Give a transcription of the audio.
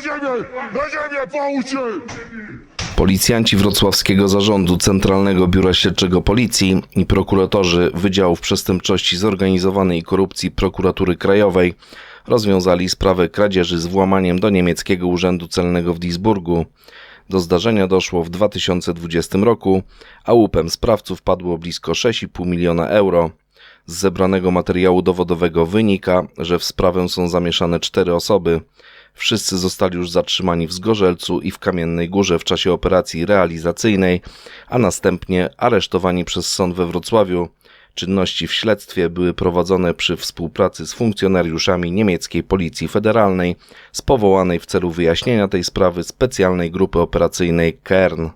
gwałcie! Policjanci Wrocławskiego Zarządu Centralnego Biura Śledczego Policji i prokuratorzy Wydziałów Przestępczości Zorganizowanej i Korupcji Prokuratury Krajowej rozwiązali sprawę kradzieży z włamaniem do niemieckiego urzędu celnego w Duisburgu. Do zdarzenia doszło w 2020 roku, a łupem sprawców padło blisko 6,5 miliona euro. Z zebranego materiału dowodowego wynika, że w sprawę są zamieszane cztery osoby. Wszyscy zostali już zatrzymani w Zgorzelcu i w Kamiennej Górze w czasie operacji realizacyjnej, a następnie aresztowani przez sąd we Wrocławiu. Czynności w śledztwie były prowadzone przy współpracy z funkcjonariuszami niemieckiej Policji Federalnej z powołanej w celu wyjaśnienia tej sprawy specjalnej grupy operacyjnej KERN.